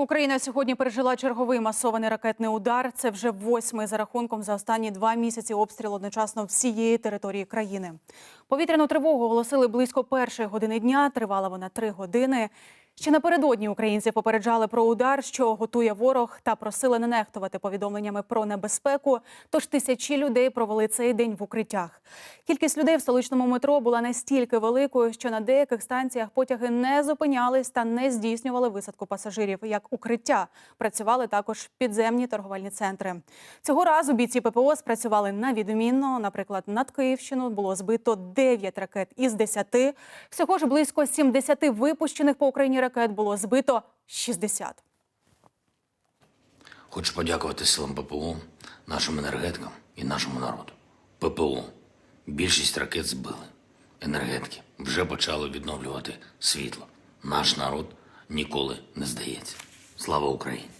Україна сьогодні пережила черговий масований ракетний удар. Це вже восьмий за рахунком за останні два місяці обстріл одночасно всієї території країни. Повітряну тривогу оголосили близько першої години дня. Тривала вона три години. Ще напередодні українці попереджали про удар, що готує ворог, та просили не нехтувати повідомленнями про небезпеку. Тож тисячі людей провели цей день в укриттях. Кількість людей в столичному метро була настільки великою, що на деяких станціях потяги не зупинялись та не здійснювали висадку пасажирів. Як укриття працювали також підземні торговельні центри. Цього разу бійці ППО спрацювали на відмінно. Наприклад, над Київщину було збито 9 ракет із 10. Всього ж близько 70 випущених по Україні ракет було збито 60. Хочу подякувати силам ППО, нашим енергетикам і нашому народу. ППО. Більшість ракет збили. Енергетики вже почали відновлювати світло. Наш народ ніколи не здається. Слава Україні!